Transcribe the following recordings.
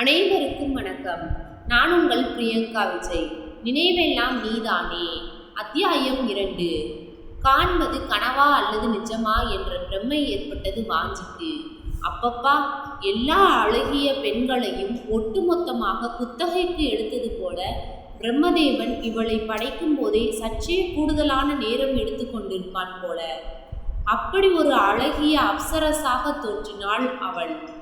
அனைவருக்கும் வணக்கம். நான் உங்கள் பிரியங்கா விஜய். நினைவெல்லாம் நீதானே? அத்தியாயம் இரண்டு. காண்பது கனவா அல்லது நிஜமா என்ற பிரம்மை ஏற்பட்டது வாஞ்சிக்கு அப்பப்பா எல்லா அழகிய பெண்களையும் ஒட்டுமொத்தமாக குத்தகைக்கு எடுத்தது போல பிரம்மதேவன் இவளை படைக்கும் போதே சற்றே கூடுதலான நேரம் எடுத்துக்கொண்டிருப்பான் போல. அப்படி ஒரு அழகிய அப்சரசாக தோன்றினாள் அவள்.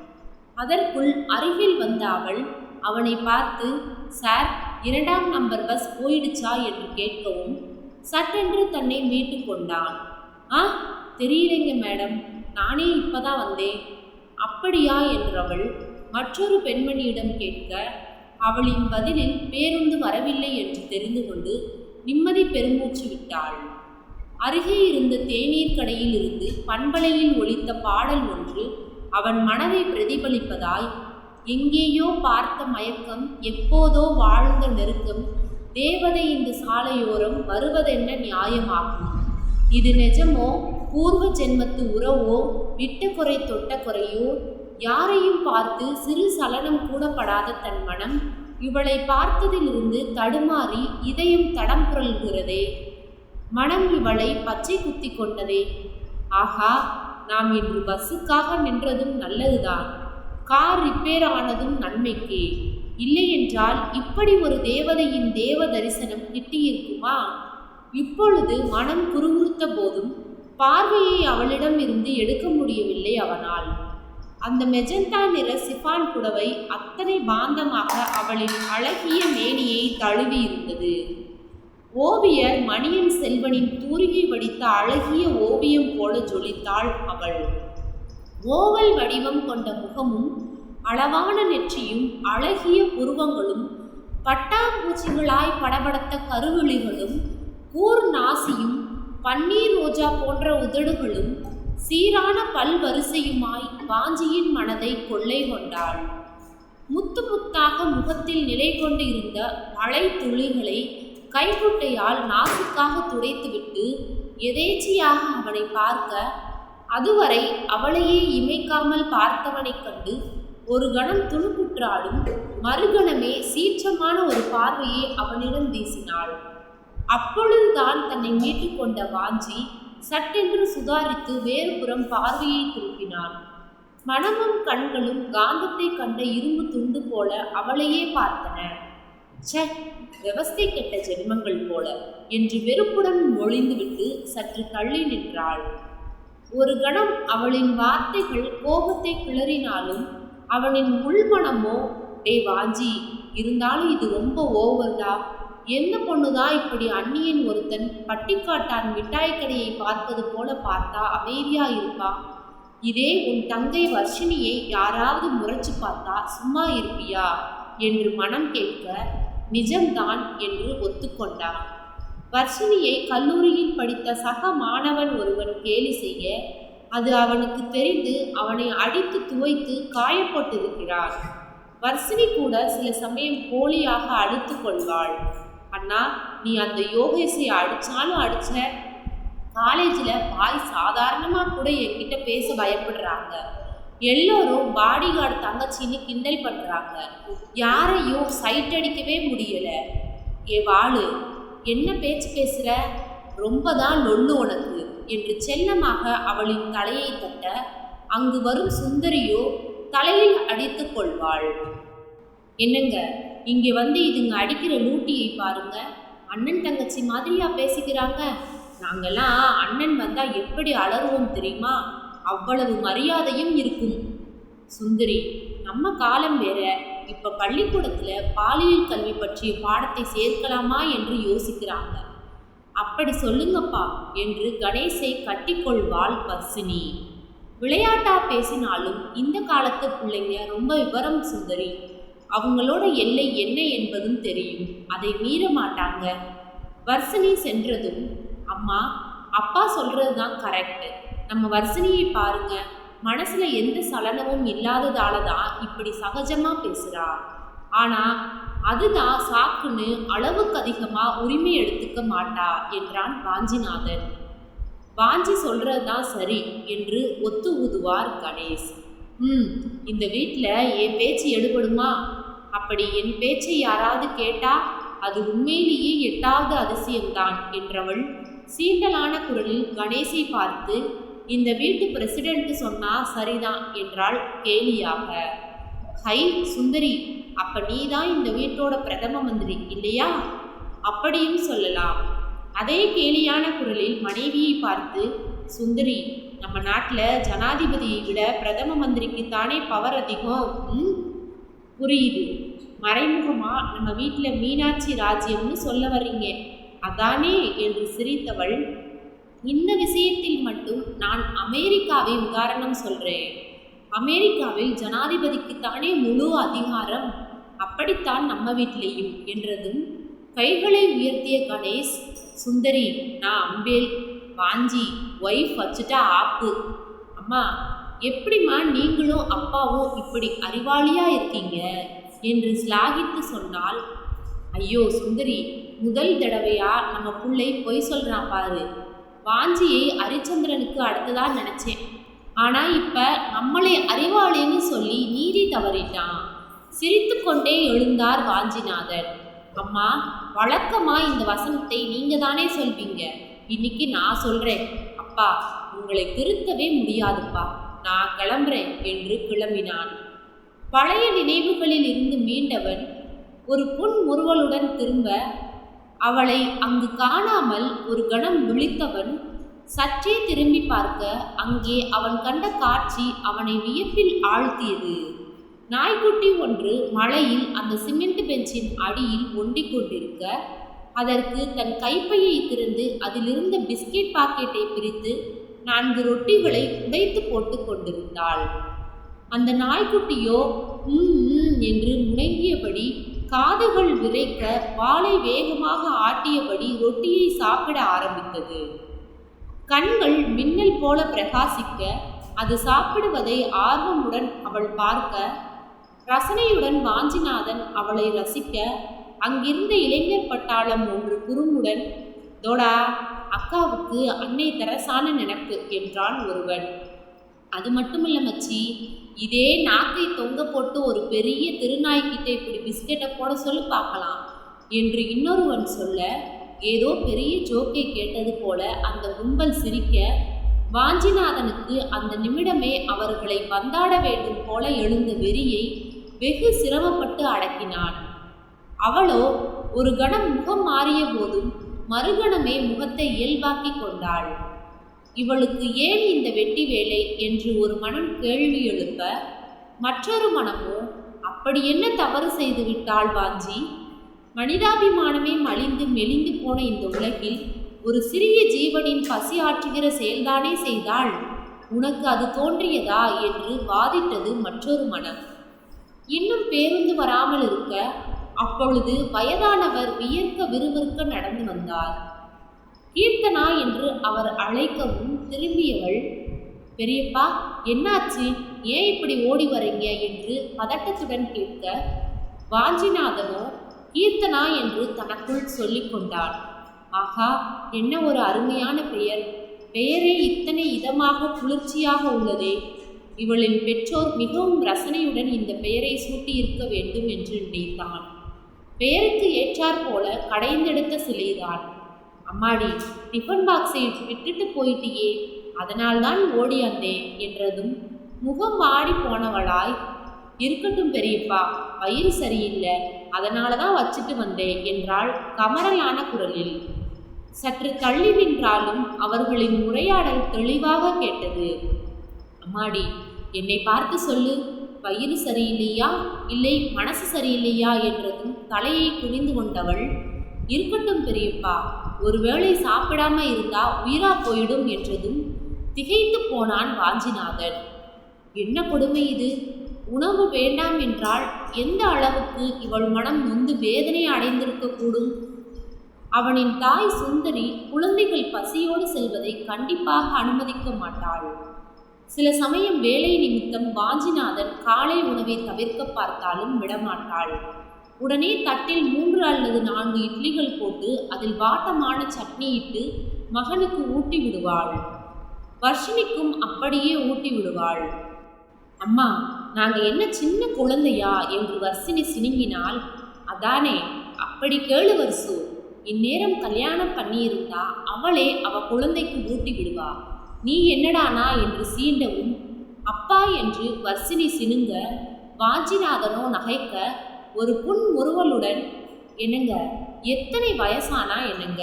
அதற்குள் அருகில் வந்த அவள் அவனை பார்த்து சார் இரண்டாம் நம்பர் பஸ் போயிடுச்சா? என்று கேட்கவும் சட்டென்று தன்னை மீட்டு கொண்டான். ஆ தெரியலைங்க மேடம் நானே இப்பதான் வந்தேன். அப்படியா? என்றவள் மற்றொரு பெண்மணியிடம் கேட்க அவளின் பதிலில் பேருந்து வரவில்லை என்று தெரிந்து கொண்டு நிம்மதி பெருமூச்சு விட்டாள். அருகே இருந்த தேநீர் கடையில் இருந்து பண்பலையில் ஒலித்த பாடல் ஒன்று அவன் மனதை பிரதிபலிப்பதாய் எங்கேயோ பார்த்த மயக்கம் எப்போதோ வாழ்ந்த நெருக்கம் தேவதை இந்த சாலையோரம் வருவதென்ன நியாயமாகும்? இது நிஜமோ? பூர்வ ஜென்மத்து உறவோ? விட்ட குறை தொட்ட குறையோ? யாரையும் பார்த்து சிறு சலனம் கூடப்படாத தன் மனம்? இவளை பார்த்ததிலிருந்து தடுமாறி இதயம் தடம் புரள்கிறதே? மனம் இவளை பச்சை குத்தி கொண்டதே? ஆஹா! நாம் இன்று பஸ்ஸுக்காக நின்றதும் நல்லதுதான். கார் ரிப்பேர் ஆனதும் நன்மைக்கு. இல்லையென்றால் இப்படி ஒரு தேவதையின் தேவ தரிசனம் கிட்டியிருக்குமா? இப்பொழுது மனம் குறுகுறுத்த போதும் பார்வையை அவளிடம் இருந்து எடுக்க முடியவில்லை அவனால். அந்த மெஜந்தா நிற சிபான் புடவை அத்தனை பாந்தமாக அவளின் அழகிய மேனியை தழுவி இருந்தது ஓவியர் மணியன் செல்வனின் தூரிகை வடித்த அழகிய ஓவியம் போல ஜொலித்தாள் அவள். ஓவல் வடிவம் கொண்ட முகமும் அளவான நெற்றியும் அழகிய புருவங்களும் பட்டாம்பூச்சிகளாய் படபடத்த கருவிழிகளும் கூர் நாசியும் பன்னீர் ரோஜா போன்ற உதடுகளும் சீரான பல்வரிசையுமாய் வாஞ்சியின் மனதை கொள்ளை கொண்டாள். முத்து முத்தாக முகத்தில் நிலை கொண்டு இருந்த மழை துளிகளை கைக்குட்டையால் நாசுக்காக துடைத்துவிட்டு எதேச்சியாக அவனை பார்க்க அதுவரை அவளையே இமைக்காமல் பார்த்தவனைக் கண்டு ஒரு கணம் துணுக்குற்றாலும் மறுகணமே சீற்றமான ஒரு பார்வையை அவனிடம் வீசினாள். அப்பொழுதுதான் தன்னை மீட்டுக் கொண்ட வாஞ்சி சட்டென்று சுதாரித்து வேறுபுறம் பார்வையை திருப்பினான். மனமும் கண்களும் காந்தத்தை கண்ட இரும்பு துண்டு போல அவளையே பார்த்தன. சே விவஸ்தை கெட்ட ஜென்மங்கள் போல என்று வெறுப்புடன் ஒழிந்துவிட்டு சற்று தள்ளி நின்றாள். ஒரு கணம் அவளின் வார்த்தைகள் கோபத்தை கிளறினாலும் அவனின் உள்மனமோ டே வாஞ்சி இருந்தாலும் இது ரொம்ப ஓவர்டா எந்த பொண்ணுதான் இப்படி அண்ணியின் ஒருத்தன் பட்டிக்காட்டான் மிட்டாய் கடையை பார்ப்பது போல பார்த்தா அமைதியா இருப்பா? இதே உன் தங்கை வர்ஷினியை யாராவது முறைச்சு பார்த்தா சும்மா இருப்பியா? என்று மனம் கேட்க நிஜம்தான் என்று ஒத்துக்கொண்டான் வர்ஷினியை கல்லூரியில் படித்த சக மாணவன் ஒருவன் கேலி செய்ய அது அவனுக்கு தெரிந்து அவனை அடித்து துவைத்து காயப்பட்டிருக்கிறான். வர்ஷினி கூட சில சமயம் போலியாக அடித்து கொள்வாள். அண்ணா நீ அந்த யோகேஷை அடிச்சாலும் அடிச்ச. காலேஜில் பாய் சாதாரணமாக கூட என்கிட்ட பேச பயப்படுறாங்க. எல்லோரும் பாடி கார்டு தங்கச்சின்னு கிண்டல் பண்ணுறாங்க யாரையும் சைட் அடிக்கவே முடியலை. ஏ வாழு என்ன பேச்சு பேசுகிற ரொம்ப தான் நொல்லு உனக்கு என்று செல்லமாக அவளின் தலையை தட்ட அங்கு வரும் சுந்தரியோ தலையில் அடித்து கொள்வாள். என்னங்க இங்கே வந்து இதுங்க அடிக்கிற லூட்டியை பாருங்க. அண்ணன் தங்கச்சி மாதிரியா பேசிக்கிறாங்க. நாங்கெல்லாம் அண்ணன் வந்தால் எப்படி அலறுவோம் தெரியுமா? அவ்வளவு மரியாதையும் இருக்கும். சுந்தரி நம்ம காலம் வேற. இப்ப பள்ளிக்கூடத்துல பாலியல் கல்வி பற்றிய பாடத்தை சேர்க்கலாமா என்று யோசிக்கிறாங்க. அப்படி சொல்லுங்கப்பா என்று கணேசை கட்டிக்கொள்வாள் பர்சினி. விளையாட்டா பேசினாலும் இந்த காலத்து பிள்ளைங்க ரொம்ப விவரம் சுந்தரி. அவங்களோட எல்லை என்ன என்பதும் தெரியும். அதை மீற மாட்டாங்க. வர்சினி சென்றதும் அம்மா அப்பா சொல்றது தான் கரெக்ட் நம்ம வர்சினியை பாருங்க. மனசுல எந்த சலனமும் இல்லாததால தான் இப்படி சகஜமா பேசுறா. ஆனா அதுதான் சாக்குன்னு அளவுக்கு அதிகமா உரிமை எடுத்துக்க மாட்டா என்றான் வாஞ்சிநாதன். வாஞ்சி சொல்கிறது தான் சரி என்று ஒத்து ஊதுவார் கணேஷ். ம் இந்த வீட்டில் என் பேச்சு எடுபடுமா? அப்படி என் பேச்சை யாராவது கேட்டா அது உண்மையிலேயே எட்டாவது அதிசயம்தான் என்றவள் சீண்டலான குரலில் கணேசை பார்த்து இந்த வீட்டு பிரசிடென்ட் சொன்னா சரிதான் என்றாள் கேலியாக. ஹை சுந்தரி அப்ப நீதான் இந்த வீட்டோட பிரதம மந்திரி இல்லையா? அப்படியும் சொல்லலாம். அதே கேலியான குரலில் மனைவியை பார்த்து சுந்தரி நம்ம நாட்டில் ஜனாதிபதியை விட பிரதம மந்திரிக்கு தானே பவர் அதிகம் புரியுது. மறைமுகமா நம்ம வீட்டில் மீனாட்சி ராஜ்யம்னு சொல்ல வர்றீங்க. அதானே? என்று சிரித்தவள் இந்த விஷயத்தில் மட்டும் நான் அமெரிக்காவை உதாரணம் சொல்கிறேன் அமெரிக்காவில் ஜனாதிபதிக்கு தானே முழு அதிகாரம். அப்படித்தான் நம்ம வீட்டிலேயும் என்றதும் கைகளை உயர்த்திய கணேஷ் சுந்தரி நான் அம்பேல் வாஞ்சி ஒய்ஃப் வச்சுட்டா ஆப்பு. அம்மா எப்படிம்மா நீங்களும் அப்பாவும் இப்படி அறிவாளியாக இருக்கீங்க? என்று ஸ்லாகித்து சொன்னால் ஐயோ சுந்தரி முதல் தடவையா நம்ம பிள்ளை பொய் சொல்கிறான் பாரு. வாஞ்சியை ஹரிச்சந்திரனுக்கு அடுத்ததா நினைச்சேன். ஆனா இப்ப நம்மளே அறிவாளின்னு சொல்லி நீதி தவறிட்டான். சிரித்துக்கொண்டே எழுந்தார் வாஞ்சிநாதன் அம்மா வழக்கமா இந்த வசனத்தை நீங்க தானே சொல்வீங்க? இன்னைக்கு நான் சொல்றேன். அப்பா உங்களை திருத்தவே முடியாதுப்பா. நான் கிளம்புறேன் என்று கிளம்பினான். பழைய நினைவுகளில் இருந்து மீண்டவன் ஒரு புன்முறுவலுடன் திரும்ப அவளை அங்கு காணாமல் ஒரு கணம் விழித்தவன் சற்றே திரும்பி பார்க்க அங்கே அவன் கண்ட காட்சி அவனை வியப்பில் ஆழ்த்தியது. நாய்க்குட்டி ஒன்று மலையில் அந்த சிமெண்ட் பெஞ்சின் அடியில் ஒண்டிக் கொண்டிருக்க அதற்கு தன் கைப்பையை திறந்து அதிலிருந்த பிஸ்கெட் பாக்கெட்டை பிரித்து நான்கு ரொட்டிகளை உடைத்து போட்டு கொண்டிருந்தாள் அந்த நாய்க்குட்டியோ ம் ம் என்று முணங்கியபடி காதுகள் விரைக்க வாளை வேகமாக ஆட்டியபடி ரொட்டியை சாப்பிட ஆரம்பித்தது. கண்கள் மின்னல் போல பிரகாசிக்க அது சாப்பிடுவதை ஆர்வமுடன் அவள் பார்க்க ரசனையுடன் வாஞ்சிநாதன் அவளை ரசிக்க அங்கிருந்த இளைஞர் பட்டாளம் ஒன்று குறும்புடன் தோடா அக்காவுக்கு அன்னை தரசான நினைப்பு என்றான் ஒருவன். அது மட்டுமல்ல மச்சி இதே நாக்கை தொங்க போட்டு ஒரு பெரிய திருநாய்க்கிட்ட இப்படி பிஸ்கெட்டை போட சொல்லி பார்க்கலாம் என்று இன்னொருவன் சொல்ல ஏதோ பெரிய ஜோக்கை கேட்டது போல அந்த கும்பல் சிரிக்க வாஞ்சிநாதனுக்கு அந்த நிமிடமே அவர்களை வந்தாட வேண்டும் போல எழுந்த வெறியை வெகு சிரமப்பட்டு அடக்கினான். அவளோ ஒரு கணம் முகம் மாறிய போதும் மறுகணமே முகத்தை இயல்பாக்கி கொண்டாள். இவளுக்கு ஏன் இந்த வெட்டி வேலை என்று ஒரு மனம் கேள்வி எழுப்ப மற்றொரு மனமோ அப்படி என்ன தவறு செய்து விட்டாள் வாஞ்சி? மனிதாபிமானமே மலிந்து மெலிந்து போன இந்த உலகில் ஒரு சிறிய ஜீவனின் பசி ஆற்றுகிற செயல்தானே செய்தாள்? உனக்கு அது தோன்றியதா? என்று வாதிட்டது மற்றொரு மனம். இன்னும் பேருந்து வராமல் இருக்க அப்பொழுது வயதானவர் வியர்க்க விறுவிறுக்க நடந்து வந்தார். கீர்த்தனா என்று அவர் அழைக்கவும் திரும்பியவள் பெரியப்பா என்னாச்சு? ஏன் இப்படி ஓடி வரீங்க? என்று பதட்டத்துடன் கேட்க வாஞ்சிநாதனோ கீர்த்தனா என்று தனக்குள் சொல்லிக்கொண்டான் ஆஹா என்ன ஒரு அருமையான பெயர். பெயரே இத்தனை இதமாக குளிர்ச்சியாக உள்ளதே. இவளின் பெற்றோர் மிகவும் ரசனையுடன் இந்த பெயரை சூட்டியிருக்க வேண்டும் என்று நினைத்தான். பெயருக்கு ஏற்றாற்போல கடைந்தெடுத்த சிலைதான். அம்மாடி டிஃபன் பாக்ஸை விட்டுட்டு போயிட்டியே அதனால்தான் ஓடியாந்தேன் என்றதும் முகம் வாடி போனவளாய் இருக்கட்டும் பெரியப்பா வயிறு சரியில்லை அதனால தான் வச்சுட்டு வந்தேன் என்றாள் கமரலான குரலில். சற்று தள்ளி நின்றாலும் அவர்களின் உரையாடல் தெளிவாக கேட்டது. அம்மாடி என்னை பார்த்து சொல்லு வயிறு சரியில்லையா இல்லை மனசு சரியில்லையா? என்றதும் தலையை குனிந்து கொண்டவள் இருக்கட்டும் பெரியப்பா ஒருவேளை சாப்பிடாம இருந்தா உயிரா போயிடும் என்றதும் திகைத்து போனான் வாஞ்சிநாதன். என்ன கொடுமை இது? உணவு வேண்டாம் என்றால் எந்த அளவுக்கு இவள் மனம் நொந்து வேதனை அடைந்திருக்க கூடும்? அவனின் தாய் சுந்தரி குழந்தைகள் பசியோடு செல்வதை கண்டிப்பாக அனுமதிக்க மாட்டாள். சில சமயம் வேலை நிமித்தம் வாஞ்சிநாதன் காலை உணவை தவிர்க்க பார்த்தாலும் விடமாட்டாள். உடனே தட்டில் மூன்று அல்லது நான்கு இட்லிகள் போட்டு அதில் வாட்டமான சட்னி இட்டு மகனுக்கு ஊட்டி விடுவாள். வர்ஷினிக்கும் அப்படியே ஊட்டி விடுவாள். அம்மா நாங்க என்ன சின்ன குழந்தையா? என்று வர்ஷினி சினுங்கினால் அதானே அப்படி கேளு வர்சு. இந்நேரம் கல்யாணம் பண்ணியிருந்தா அவளே அவ குழந்தைக்கு ஊட்டி விடுவா. நீ என்னடானா? என்று சீண்டவும் அப்பா என்று வர்ஷினி சினுங்க வாஞ்சிநாதனோ நகைக்க ஒரு புன் முறுவலுடன் என்னங்க? எத்தனை வயசானா என்னங்க?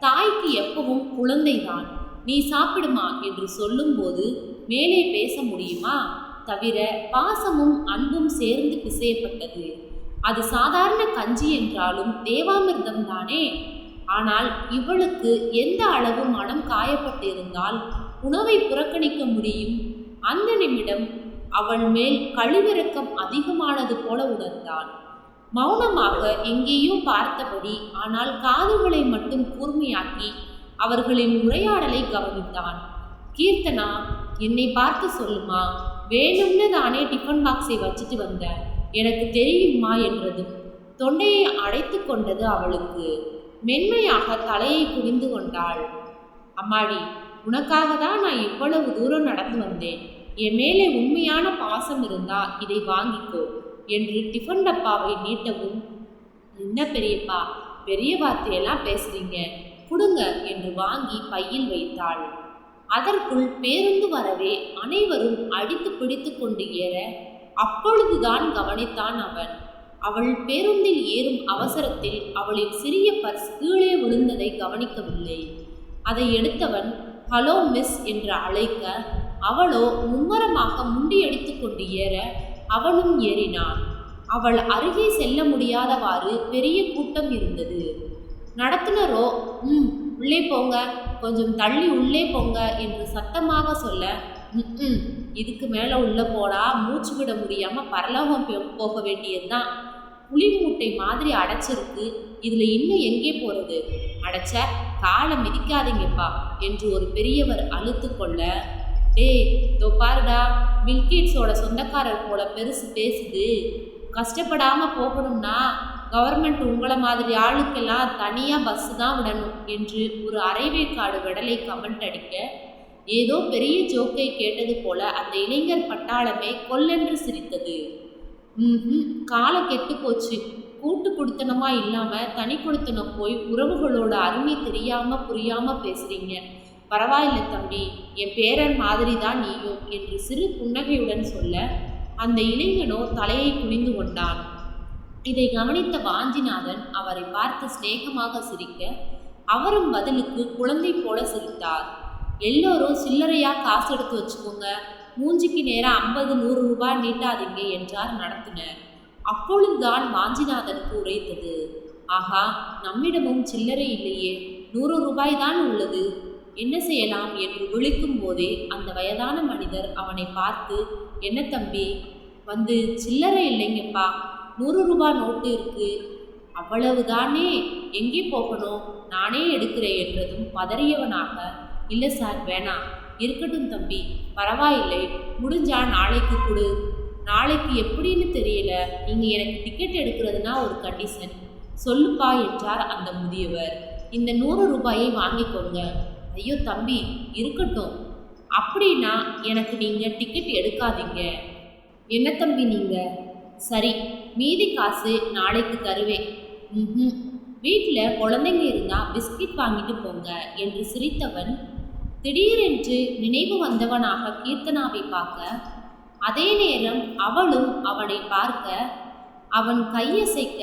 தாய்க்கு எப்பவும் குழந்தைதான். நீ சாப்பிடுமா என்று சொல்லும்போது மேலே பேச முடியுமா? தவிர பாசமும் அன்பும் சேர்ந்து பிசையப்பட்டது. அது சாதாரண கஞ்சி என்றாலும் தேவாமிர்தம் தானே? ஆனால் இவளுக்கு எந்த அளவு மனம் காயப்பட்டிருந்தால் உணவை புறக்கணிக்க முடியும்? அந்த நிமிடம் அவள் மேல் கழிவிறக்கம் அதிகமானது போல உணர்ந்தான் மௌனமாக எங்கேயோ பார்த்தபடி ஆனால் காதுகளை மட்டும் கூர்மையாக்கி அவர்களின் உரையாடலை கவனித்தான். கீர்த்தனா என்னை பார்த்து சொல்லுமா? வேணும்னு தானே டிஃபன் பாக்ஸை வச்சுட்டு வந்தேன் எனக்கு தெரியுமா என்றதும் தொண்டையை அடைத்து கொண்டது அவளுக்கு. மென்மையாக தலையை குனிந்து கொண்டாள். அம்மாடி உனக்காக தான் நான் இவ்வளவு தூரம் நடந்து வந்தேன்? என் மேலே உண்மையான பாசம் இருந்தா இதை வாங்கிக்கோ. என்று டிஃபன் டப்பாவை நீட்டவும் என்ன பெரியப்பா பெரிய வார்த்தையெல்லாம் பேசுறீங்க கொடுங்க என்று வாங்கி பையில் வைத்தாள். அதற்குள் பேருந்து வரவே அனைவரும் அடித்து பிடித்து கொண்டு ஏற அப்பொழுதுதான் கவனித்தான் அவன். அவள் பேருந்தில் ஏறும் அவசரத்தில் அவளின் சிறிய பர்ஸ் கீழே விழுந்ததை கவனிக்கவில்லை. அதை எடுத்தவன் ஹலோ மிஸ் என்று அழைக்க அவளோ மும்மரமாக முண்டியடித்து கொண்டு ஏற அவனும் ஏறினான். அவள் அருகே செல்ல முடியாதவாறு பெரிய கூட்டம் இருந்தது. நடத்துனரோ ம் உள்ளே போங்க கொஞ்சம் தள்ளி உள்ளே போங்க என்று சத்தமாக சொல்ல ம் இதுக்கு மேலே உள்ளே போடா மூச்சு விட முடியாமல் பரலோகம் போ- போக வேண்டியதுதான் புளி மூட்டை மாதிரி அடைச்சிருக்கு இதில் இன்னும் எங்கே போகிறது அடைச்ச காலை மிதிக்காதீங்கப்பா என்று ஒரு பெரியவர் அழுத்து கொள்ள டேய் இதோ பாருடா பில்கேட்ஸோட சொந்தக்காரர் போல பெருசு பேசுது. கஷ்டப்படாமல் போகணும்னா கவர்மெண்ட் உங்களை மாதிரி ஆளுக்கெல்லாம் தனியாக பஸ்ஸு தான் விடணும் என்று ஒரு அரைவேக்காடு விடலை கமெண்ட் அடிக்க ஏதோ பெரிய ஜோக்கை கேட்டது போல அந்த இளைஞர் பட்டாளமே கொல்லென்று சிரித்தது. ம் காலை கெட்டு போச்சு. கூட்டு கொடுத்தனமா இல்லாமல் தனி கொடுத்தனம் போய் உறவுகளோட அருமை தெரியாமல் புரியாமல் பேசுகிறீங்க பரவாயில்ல தம்பி என் பேரன் மாதிரி தான் நீயும் என்று சிறு புன்னகையுடன் சொல்ல அந்த இளைஞனோ தலையை குனிந்து கொண்டான். இதை கவனித்த வாஞ்சிநாதன் அவரை பார்த்து சிநேகமாக சிரிக்க அவரும் பதிலுக்கு குழந்தை போல சிரித்தார். எல்லோரும் சில்லறையாக காசு எடுத்து வச்சுக்கோங்க மூஞ்சிக்கு நேரம் ஐம்பது நூறு ரூபாய் நீட்டாதீங்க என்றார் நடத்தினர். அப்பொழுதுதான் வாஞ்சிநாதனுக்கு உரைத்தது. ஆஹா நம்மிடமும் சில்லறை இல்லையே நூறு ரூபாய் தான் உள்ளது. என்ன செய்யலாம் என்று விழிக்கும் போதே அந்த வயதான மனிதர் அவனை பார்த்து என்ன தம்பி வந்து சில்லறை இல்லைங்கப்பா. நூறு ரூபாய் நோட்டு இருக்கு. அவ்வளவுதானே. எங்கே போகணும்? நானே எடுக்கிறேன் என்றதும் பதறியவனாக இல்லை சார் வேணாம். இருக்கட்டும் தம்பி. பரவாயில்லை. முடிஞ்சா நாளைக்கு கொடு. நாளைக்கு எப்படின்னு தெரியல. நீங்கள் எனக்கு டிக்கெட் எடுக்கிறதுனா ஒரு கண்டிஷன் சொல்லுப்பா என்றார் அந்த முதியவர். இந்த நூறு ரூபாயை வாங்கிக்கோங்க. ஐயோ தம்பி இருக்கட்டும். அப்படின்னா எனக்கு நீங்கள் டிக்கெட் எடுக்காதீங்க. என்ன தம்பி நீங்கள் சரி மீதி காசு நாளைக்கு தருவேன். ம் வீட்டில் குழந்தைங்க இருந்தால் பிஸ்கட் வாங்கிட்டு போங்க என்று சிரித்தவன் திடீரென்று நினைவு வந்தவனாக கீர்த்தனாவை பார்க்க அதே நேரம் அவளும் அவனை பார்க்க அவன் கையசைக்க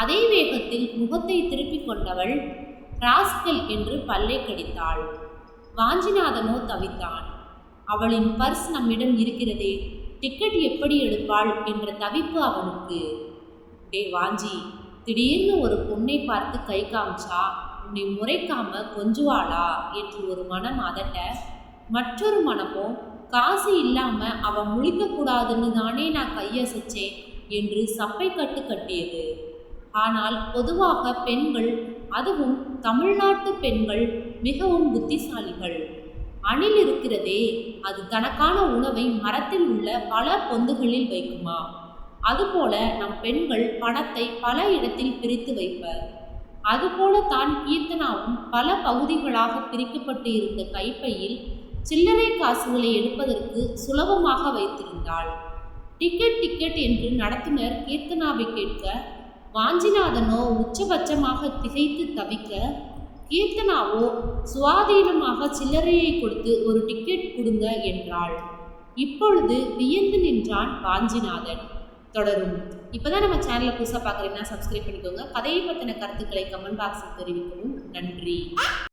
அதே வேகத்தில் முகத்தை திருப்பிக் கொண்டவள் ராஸ்கல் என்று பல்லை கடித்தாள். வாஞ்சிநாதனோ தவித்தான். அவளின் பர்ஸ் நம்மிடம் இருக்கிறதே டிக்கெட் எப்படி எடுப்பாள் என்ற தவிப்பு அவனுக்கு. டே வாஞ்சி திடீர்னு ஒரு பொண்ணை பார்த்து கை காமிச்சா உன்னை முறைக்காம கொஞ்சுவாளா? என்று ஒரு மனம் அதட்ட மற்றொரு மனமோ காசு இல்லாம அவன் முழிக்க கூடாதுன்னு தானே நான் கையசைச்சேன் என்று சப்பை கட்டு கட்டியது. ஆனால் பொதுவாக பெண்கள் அதுவும் தமிழ்நாட்டு பெண்கள் மிகவும் புத்திசாலிகள். அணில் இருக்கிறதே அது தனக்கான உணவை மரத்தில் உள்ள பல பொந்துகளில் வைக்குமா? அதுபோல நம் பெண்கள் பணத்தை பல இடத்தில் பிரித்து வைப்பர். அதுபோல தான் கீர்த்தனாவும் பல பகுதிகளாக பிரிக்கப்பட்டு இருந்த கைப்பையில் சில்லறை காசுகளை எடுப்பதற்கு சுலபமாக வைத்திருந்தாள். டிக்கெட் டிக்கெட் என்று நடத்துனர் கீர்த்தனாவை கேட்க வாஞ்சிநாதனோ உச்சபட்சமாக திகைத்து தவிக்க கீர்த்தனாவோ சுவாதீனமாக சில்லறையை கொடுத்து ஒரு டிக்கெட் கொடுங்க என்றாள். இப்பொழுது வியந்து நின்றான் வாஞ்சிநாதன். தொடரும். இப்போதான் நம்ம சேனலை புதுசாக பார்க்குறீங்கன்னா சப்ஸ்கிரைப் பண்ணிக்கோங்க. கதையை பற்றின கருத்துக்களை கமெண்ட் பாக்ஸில் தெரிவிக்கவும். நன்றி.